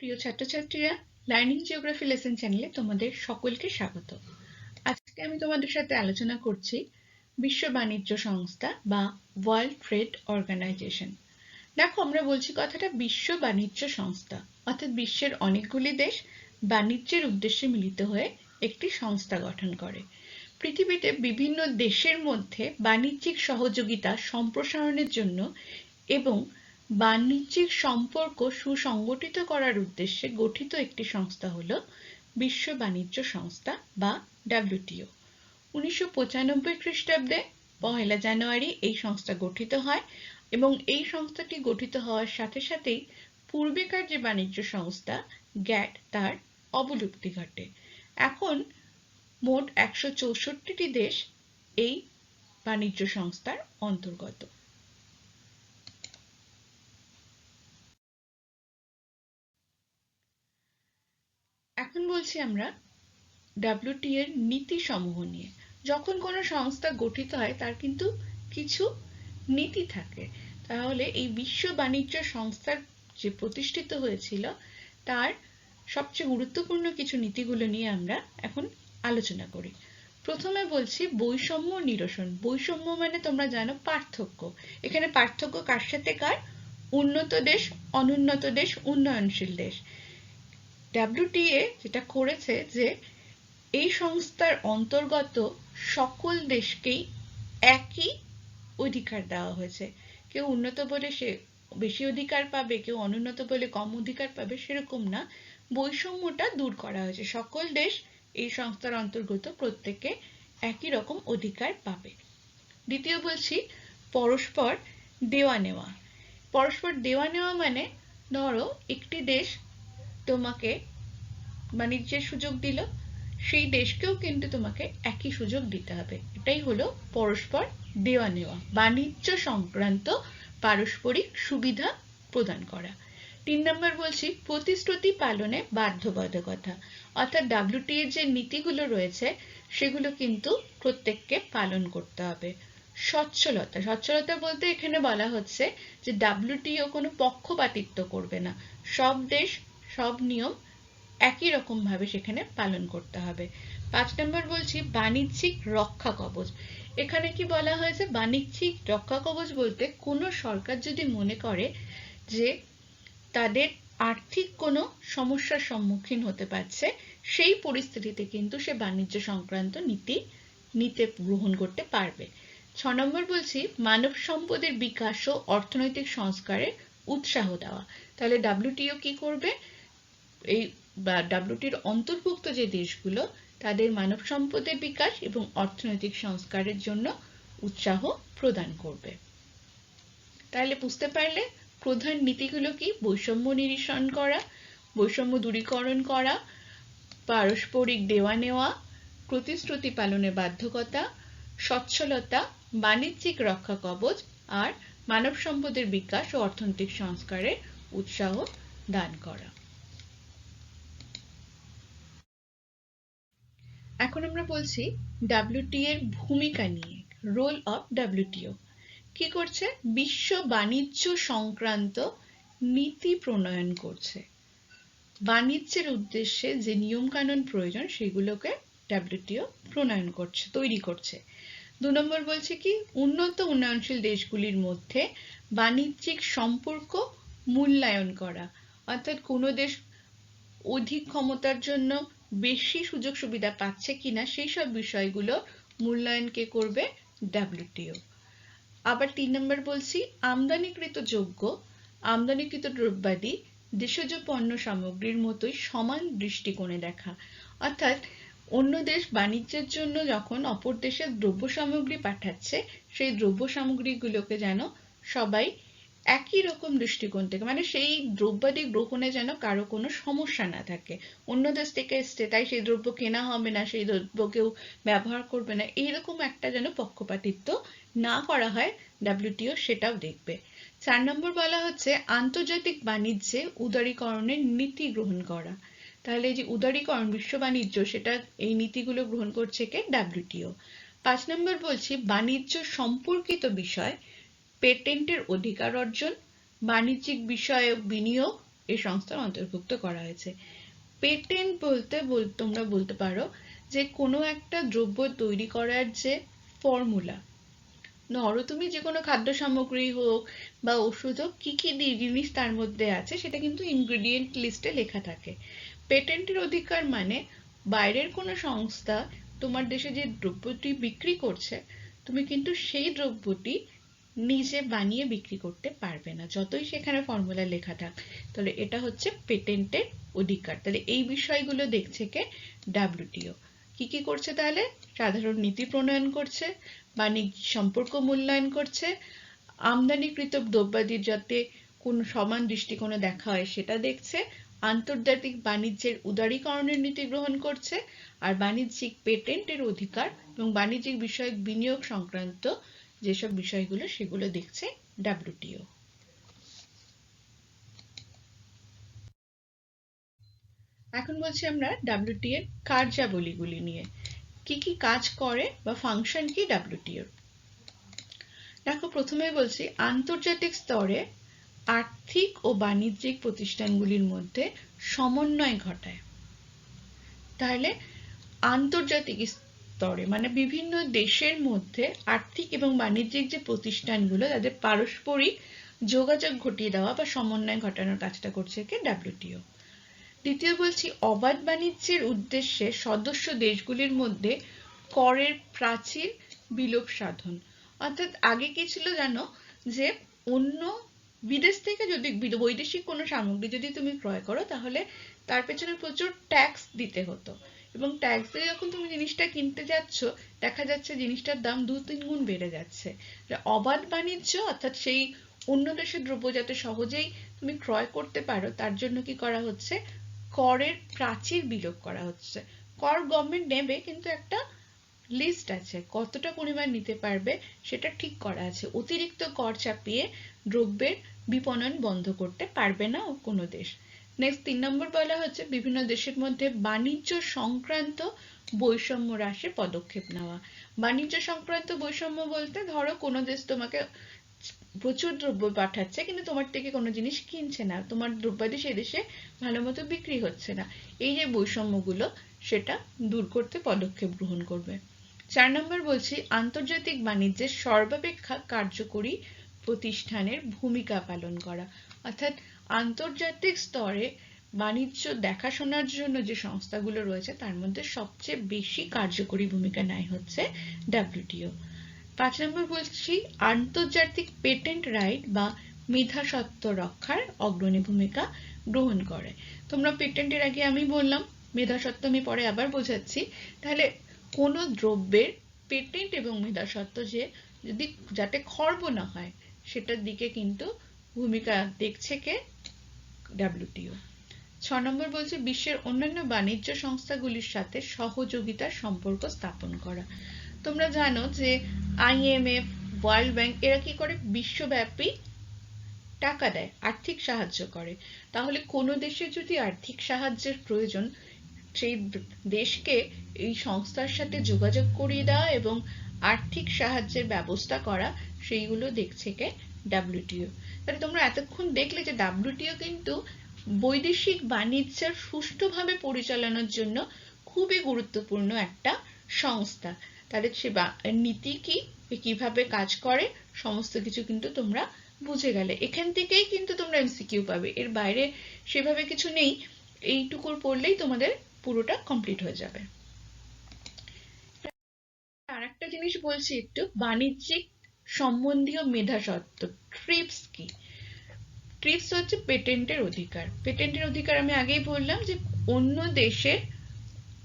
প্রিয় ছাত্রছাত্রীরা learning geography lesson চ্যানেলে তোমাদের সকলকে স্বাগত। আজকে আমি তোমাদের সাথে আলোচনা করছি বিশ্ব বাণিজ্য সংস্থা বা ওয়ার্ল্ড ট্রেড অর্গানাইজেশন দেখো, আমরা বলছি কথাটা বিশ্ব বাণিজ্য সংস্থা, অর্থাৎ বিশ্বের অনেকগুলি দেশ বাণিজ্যের উদ্দেশ্যে মিলিত হয়ে একটি সংস্থা গঠন করে। পৃথিবীতে বিভিন্ন দেশের মধ্যে বাণিজ্যিক সহযোগিতা সম্প্রসারণের জন্য এবং বাণিজ্যিক সম্পর্ক সুসংগঠিত করার উদ্দেশ্যে গঠিত একটি সংস্থা হল বিশ্ব বাণিজ্য সংস্থা বা ডাব্লিউটিও। উনিশশো পঁচানব্বই খ্রিস্টাব্দে পহেলা জানুয়ারি এই সংস্থা গঠিত হয় এবং এই সংস্থাটি গঠিত হওয়ার সাথে সাথেই পূর্বেকার যে বাণিজ্য সংস্থা, গ্যাট, তার অবলুপ্তি ঘটে। এখন মোট একশো চৌষট্টিটি দেশ এই বাণিজ্য সংস্থার অন্তর্গত এখন বলছি আমরা ডাব্লিউটি এর নীতি সমূহ নিয়ে। যখন কোনো সংস্থা গঠিত হয়, তার কিন্তু কিছু নীতি থাকে। তাহলে এই বিশ্ব বাণিজ্য সংস্থার যে প্রতিষ্ঠিত হয়েছিল, তার সবচেয়ে গুরুত্বপূর্ণ কিছু নীতিগুলো নিয়ে আমরা এখন আলোচনা করি। প্রথমে বলছি বৈষম্য নিরসন। বৈষম্য মানে তোমরা জানো পার্থক্য। এখানে পার্থক্য কার সাথে কার? উন্নত দেশ, অনুন্নত দেশ, উন্নয়নশীল দেশ। ডাব্লিউটিএ যেটা করেছে যে এই সংস্থার অন্তর্গত সকল দেশকেই একই অধিকার দেওয়া হয়েছে। কেউ উন্নত বলে সে বেশি অধিকার পাবে, কেউ অনুন্নত বলে কম অধিকার পাবে, সেরকম না। বৈষম্যটা দূর করা হয়েছে। সকল দেশ এই সংস্থার অন্তর্গত প্রত্যেকে একই রকম অধিকার পাবে। দ্বিতীয় বলছি, পরস্পর দেওয়া নেওয়া। পরস্পর দেওয়া নেওয়া মানে ধরো একটি দেশ তোমাকে বাণিজ্যের সুযোগ দিল, সেই দেশকেও কিন্তু তোমাকে একই সুযোগ দিতে হবে। এটাই হলো পরস্পর দেওয়া নেওয়া, বাণিজ্য সংক্রান্ত পারস্পরিক সুবিধা প্রদান করা। তিন নম্বর বলছি, প্রতিশ্রুতি পালনে বাধ্যবাধকতা। অর্থাৎ ডাব্লিউটি এর যে নীতিগুলো রয়েছে, সেগুলো কিন্তু প্রত্যেককে পালন করতে হবে। সচ্ছলতা সচ্ছলতা বলতে এখানে বলা হচ্ছে যে ডাব্লিউটিও কোনো পক্ষপাতিত্ব করবে না। সব দেশ সব নিয়ম একই রকম ভাবে সেখানে পালন করতে হবে। পাঁচ নম্বর বলছি বাণিজ্যিক রক্ষা কবচ। এখানে কি বলা হয়েছে? বাণিজ্যিক রক্ষা কবচ বলতে কোনো সরকার যদি মনে করে যে তাদের আর্থিক কোনো সমস্যার সম্মুখীন হতে পারছে, সেই পরিস্থিতিতে কিন্তু সে বাণিজ্য সংক্রান্ত নীতি, নিতে গ্রহণ করতে পারবে। ছ নম্বর বলছি মানব সম্পদের বিকাশ ও অর্থনৈতিক সংস্কারে উৎসাহ দেওয়া। তাহলে ডাব্লিউটিও কি করবে? এই ডাব্লিউটির অন্তর্ভুক্ত যে দেশগুলো, তাদের মানব সম্পদের বিকাশ এবং অর্থনৈতিক সংস্কারের জন্য উৎসাহ প্রদান করবে। তাহলে বুঝতে পারলে প্রধান নীতিগুলো কি? বৈষম্য নিরসন করা, বৈষম্য দূরীকরণ করা, পারস্পরিক দেওয়া নেওয়া, প্রতিশ্রুতি পালনের বাধ্যকতা, সচ্ছলতা, বাণিজ্যিক রক্ষা কবচ আর মানব সম্পদের বিকাশ ও অর্থনৈতিক সংস্কারে উৎসাহ দান করা। এখন আমরা বলছি ডাব্লিউটি এর ভূমিকা নিয়ে রোল অফ ডাব্লিউটিও কি করছে? বিশ্ব বাণিজ্য সংক্রান্ত নীতি প্রণয়ন করছে। বাণিজ্যের উদ্দেশ্যে যে নিয়ম কানুন প্রয়োজন, সেগুলোকে ডাব্লিউটিও প্রণয়ন করছে, তৈরি করছে। দু নম্বর বলছে কি, উন্নত উন্নয়নশীল দেশগুলির মধ্যে বাণিজ্যিক সম্পর্ক মূল্যায়ন করা। অর্থাৎ কোনো দেশ অধিক ক্ষমতার জন্য বেশি সুযোগ সুবিধা পাচ্ছে কিনা সেই সব বিষয়গুলো মূল্যায়ন কে করবে ডাব্লিউটিও। আবার তিন নম্বর বলছি, আমদানিকৃত যোগ্য আমদানিকৃত দ্রব্যাদি দেশজ পণ্য সামগ্রীর মতোই সমান দৃষ্টিকোণে দেখা। অর্থাৎ অন্য দেশ বাণিজ্যের জন্য যখন অপর দেশের দ্রব্য সামগ্রী পাঠাচ্ছে, সেই দ্রব্য সামগ্রীগুলোকে যেন সবাই একই রকম দৃষ্টিকোণ থেকে মানে সেই দ্রব্যাদি গ্রহণে যেন কারও কোনো সমস্যা না থাকে। অন্য দেশ থেকে এসছে, তাই সেই দ্রব্য কেনা হবে না, সেই দ্রব্য কেউ ব্যবহার করবে না। এইরকম একটা যেন পক্ষপাতিত্ব না করা হয়, ডাব্লিউটিও সেটাও দেখবে। চার নম্বর বলা হচ্ছে আন্তর্জাতিক বাণিজ্যে উদারীকরণের নীতি গ্রহণ করা। তাহলে যে উদারীকরণ, বিশ্ব বাণিজ্য, সেটা এই নীতিগুলো গ্রহণ করছে কে? ডাব্লিউটিও। পাঁচ নম্বর বলছি বাণিজ্য সম্পর্কিত বিষয় পেটেন্টের অধিকার অর্জন, বাণিজ্যিক বিষয়ে বিনিয়োগ এই সংস্থার অন্তর্ভুক্ত করা হয়েছে। পেটেন্ট বলতে তোমরা বলতে পারো যে কোনো একটা দ্রব্য তৈরি করার যে ফর্মুলা, ধরো তুমি যে কোনো খাদ্য সামগ্রী হোক বা ওষুধ হোক, কি কি জিনিস তার মধ্যে আছে সেটা কিন্তু ইনগ্রেডিয়েন্ট লিস্টে লেখা থাকে। পেটেন্টের অধিকার মানে বাইরের কোনো সংস্থা তোমার দেশে যে দ্রব্যটি বিক্রি করছে, তুমি কিন্তু সেই দ্রব্যটি নিজে বানিয়ে বিক্রি করতে পারবে না। যতই সেখানে ফর্মুলা লেখা থাক, তাহলে এটা হচ্ছে পেটেন্টের অধিকার। তাহলে এই বিষয়গুলো দেখছে কে? ডাব্লিউটিও কি কি করছে তাহলে? সাধারণ নীতি প্রণয়ন করছে, বাণিজ্য সম্পর্ক মূল্যায়ন করছে, আমদানিকৃত দ্রব্যাদির যাতে কোন সমান দৃষ্টিকোণে দেখা হয় সেটা দেখছে, আন্তর্জাতিক বাণিজ্যের উদারীকরণের নীতি গ্রহণ করছে, আর বাণিজ্যিক পেটেন্টের অধিকার এবং বাণিজ্যিক বিষয়ক বিনিয়োগ সংক্রান্ত যেসব বিষয়গুলো সেগুলো দেখছে ডাব্লিউটিও। এখন বলছি আমরা ডাব্লিউটি এর কার্যাবলীগুলি নিয়ে। কি কি কাজ করে বা ফাংশন কি ডাব্লিউটিওর দেখো, প্রথমে বলছি আন্তর্জাতিক স্তরে আর্থিক ও বাণিজ্যিক প্রতিষ্ঠানগুলির মধ্যে সমন্বয় ঘটায়। তাহলে আন্তর্জাতিক স্তরে। মানে বিভিন্ন দেশের মধ্যে আর্থিক এবং বাণিজ্যিক যে প্রতিষ্ঠানগুলো, তাদের পারস্পরিক যোগাযোগ ঘটিয়ে দেওয়া বা সমন্বয় ঘটানোর কাজটা করছে কে? ডাব্লিউটিও। দ্বিতীয় বলছি, অবাধ বাণিজ্যের উদ্দেশ্যে সদস্য দেশগুলির মধ্যে করের প্রাচীর বিলোপ সাধন। অর্থাৎ আগে কি ছিল জানো? যে অন্য বিদেশ থেকে যদি বৈদেশিক কোনো সামগ্রী যদি তুমি ক্রয় করো, তাহলে তার পেছনে প্রচুর ট্যাক্স দিতে হতো। এবং ট্যাক্স দিয়ে যখন তুমি জিনিসটা কিনতে যাচ্ছ, দেখা যাচ্ছে জিনিসটার দাম দু তিন গুণ বেড়ে যাচ্ছে। অবাধ বাণিজ্য অর্থাৎ সেই অন্য দেশের দ্রব্য যাতে সহজেই তুমি ক্রয় করতে পারো, তার জন্য কি করা হচ্ছে? করের প্রাচীর বিলোপ করা হচ্ছে। কর গভর্নমেন্ট নেবে, কিন্তু একটা লিস্ট আছে, কতটা পরিমাণ নিতে পারবে, সেটা ঠিক করা আছে। অতিরিক্ত কর চাপিয়ে দ্রব্যের বিপণন বন্ধ করতে পারবে না কোনো দেশ। নেক্সট তিন নম্বর বলা হচ্ছে বিভিন্ন দেশের মধ্যে বাণিজ্য সংক্রান্ত বৈষম্য হ্রাসে পদক্ষেপ নেওয়া। বাণিজ্য সংক্রান্ত বৈষম্য বলতে ধরো কোনো দেশ তোমাকে প্রচুর দ্রব্য পাঠাচ্ছে, কিন্তু তোমার থেকে কোনো জিনিস কিনছে না। তোমার দ্রব্যাদি সে দেশে ভালো মতো বিক্রি হচ্ছে না। এই যে বৈষম্যগুলো, সেটা দূর করতে পদক্ষেপ গ্রহণ করবে। চার নম্বর বলছি, আন্তর্জাতিক বাণিজ্যের সর্বাপেক্ষা কার্যকরী প্রতিষ্ঠানের ভূমিকা পালন করা। অর্থাৎ আন্তর্জাতিক স্তরে বাণিজ্য দেখাশোনার জন্য যে সংস্থাগুলো রয়েছে, তার মধ্যে সবচেয়ে বেশি কার্যকরী ভূমিকা নেয় হচ্ছে ডাব্লিউটিও। পাঁচ নম্বর বলছি, আন্তর্জাতিক পেটেন্ট রাইট বা মেধাস্বত্ব রক্ষার অগ্রণী ভূমিকা গ্রহণ করে। তোমরা পেটেন্টের আগে আমি বললাম, মেধাস্বত্ব আমি পরে আবার বোঝাচ্ছি। তাহলে কোনো দ্রব্যের পেটেন্ট এবং মেধাস্বত্ব যে যদি যাতে খর্ব না হয়, সেটার দিকে কিন্তু ভূমিকা দেখছে কে? ডাব্লিউটিও ছ নম্বর বলছে, বিশ্বের অন্যান্য বাণিজ্য সংস্থাগুলির সাথে সহযোগিতার সম্পর্ক স্থাপন করা। তোমরা জানো যে আইএমএফ ওয়ার্ল্ড ব্যাংক, এরা কি করে? বিশ্বব্যাপী টাকা দেয়, আর্থিক সাহায্য করে। তাহলে কোনো দেশে যদি আর্থিক সাহায্যের প্রয়োজন, সেই দেশকে এই সংস্থার সাথে যোগাযোগ করিয়ে দেওয়া এবং আর্থিক সাহায্যের ব্যবস্থা করা, সেইগুলো দেখছে কে? ডাব্লিউটিও তাহলে তোমরা এতক্ষণ দেখলে যে ডাব্লিউটিও কিন্তু বৈদেশিক বাণিজ্যের সুষ্ঠুভাবে পরিচালনার জন্য খুবই গুরুত্বপূর্ণ একটা সংস্থা। তাদের সে নীতি কি? কীভাবে কাজ করে? সমস্ত কিছু কিন্তু তোমরা বুঝে গেলে। এখান থেকেই কিন্তু তোমরা এমসিকিউ পাবে। এর বাইরে সেভাবে কিছু নেই। এইটুকুর পড়লেই তোমাদের পুরোটা কমপ্লিট হয়ে যাবে। আর একটা জিনিস বলছি একটু। বাণিজ্যিক সম্বন্ধীয় মেধা মেধাস্বত্ব ট্রিপস কি? ট্রিপস হচ্ছে পেটেন্টের অধিকার। পেটেন্টের অধিকার আমি আগেই বললাম যে অন্য দেশে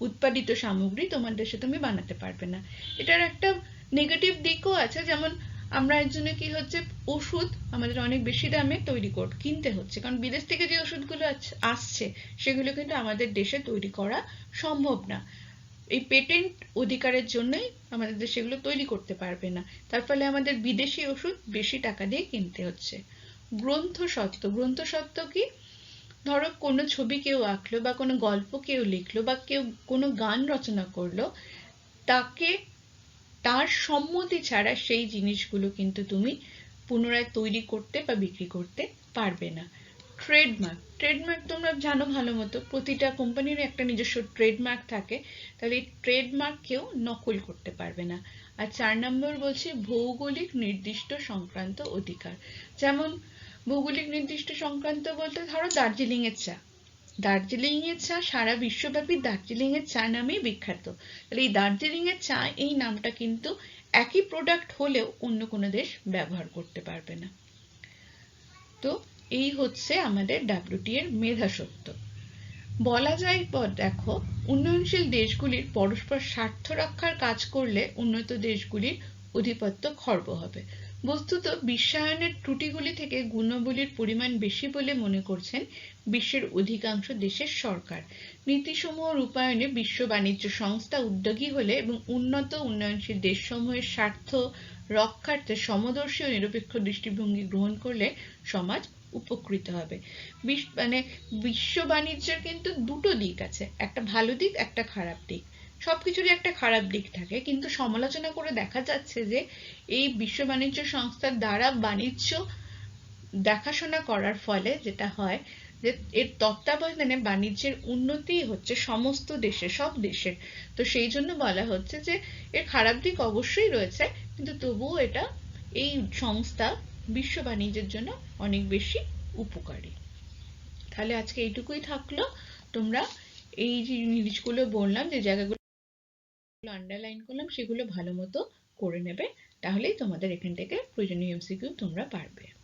উৎপাদিত সামগ্রী তোমার দেশে তুমি বানাতে পারবে না। এটার একটা নেগেটিভ দিকও আছে, যেমন আমরা এর জন্য কি হচ্ছে, ওষুধ আমাদের অনেক বেশি দামে তৈরি কর, কিনতে হচ্ছে। কারণ বিদেশ থেকে যে ওষুধগুলো আসছে, সেগুলো কিন্তু আমাদের দেশে তৈরি করা সম্ভব না। এই পেটেন্ট অধিকারের জন্যই আমাদের দেশে এগুলো তৈরি করতে পারবে না। তার ফলে আমাদের বিদেশি ওষুধ বেশি টাকা দিয়ে কিনতে হচ্ছে। গ্রন্থ সত্ত্ব গ্রন্থ সত্ত্ব কি? ধরো কোনো ছবি কেউ আঁকলো বা কোনো গল্প কেউ লিখলো বা কেউ কোনো গান রচনা করল, তাকে তার সম্মতি ছাড়া সেই জিনিসগুলো কিন্তু তুমি পুনরায় তৈরি করতে বা বিক্রি করতে পারবে না। ট্রেডমার্ক ট্রেডমার্ক তোমরা জানো ভালো মতো, প্রতিটা কোম্পানির একটা নিজস্ব ট্রেডমার্ক থাকে, তাহলে এই ট্রেডমার্ক কেউ নকল করতে পারবে না। আর চার নম্বর বলছে ভৌগোলিক নির্দিষ্ট সংক্রান্ত অধিকার। যেমন ভৌগোলিক নির্দিষ্ট সংক্রান্ত বলতে ধরো দার্জিলিং এর চা। দার্জিলিং এর চা সারা বিশ্বব্যাপী দার্জিলিং এর চা নামেই বিখ্যাত। তাহলে এই দার্জিলিং এর চা, এই নামটা কিন্তু একই প্রোডাক্ট হলেও অন্য কোনো দেশ ব্যবহার করতে পারবে না। তো এই হচ্ছে আমাদের ডাব্লিউটি এর মেধাসত্ব বলা যায় দেখো, উন্নয়নশীল দেশগুলির পরস্পর স্বার্থ রক্ষার কাজ করলে উন্নত দেশগুলির অধিপত্য খর্ব হবে। বস্তুত বিশ্বায়নের ত্রুটিগুলি থেকে গুণাবলীর পরিমাণ বেশি বলে মনে করছেন বিশ্বের অধিকাংশ দেশের সরকার। নীতিসমূহ রূপায়ণে বিশ্ব বাণিজ্য সংস্থা উদ্যোগী হলে এবং উন্নত উন্নয়নশীল দেশসমূহের স্বার্থ রক্ষার্থে সমদর্শী ও নিরপেক্ষ দৃষ্টিভঙ্গি গ্রহণ করলে সমাজ উপকৃত হবে। মানে বিশ্ব বাণিজ্যের কিন্তু দুটো দিক আছে। একটা ভালো দিক, একটা খারাপ দিক। সবকিছুরই একটা খারাপ দিক থাকে। কিন্তু সমালোচনা করে দেখা যাচ্ছে যে, এই বিশ্ব বাণিজ্য সংস্থার দ্বারা বাণিজ্য দেখাশোনা করার ফলে যেটা হয় যে, এর তত্ত্বাবধানে বাণিজ্যের উন্নতি হচ্ছে সমস্ত দেশে, সব দেশের তো সেই জন্য বলা হচ্ছে যে, এর খারাপ দিক অবশ্যই রয়েছে, কিন্তু তবুও এটা এই সংস্থা বিশ্ব বাণিজ্যের জন্য অনেক বেশি উপকারী। তাহলে আজকে এইটুকুই থাকল। তোমরা এই যে জিনিসগুলো বললাম, যে জায়গাগুলো আন্ডারলাইন করলাম, সেগুলো ভালো মতো করে নেবে, তাহলেই তোমাদের এখান থেকে প্রয়োজনীয় এমসিকিউ তোমরা পারবে।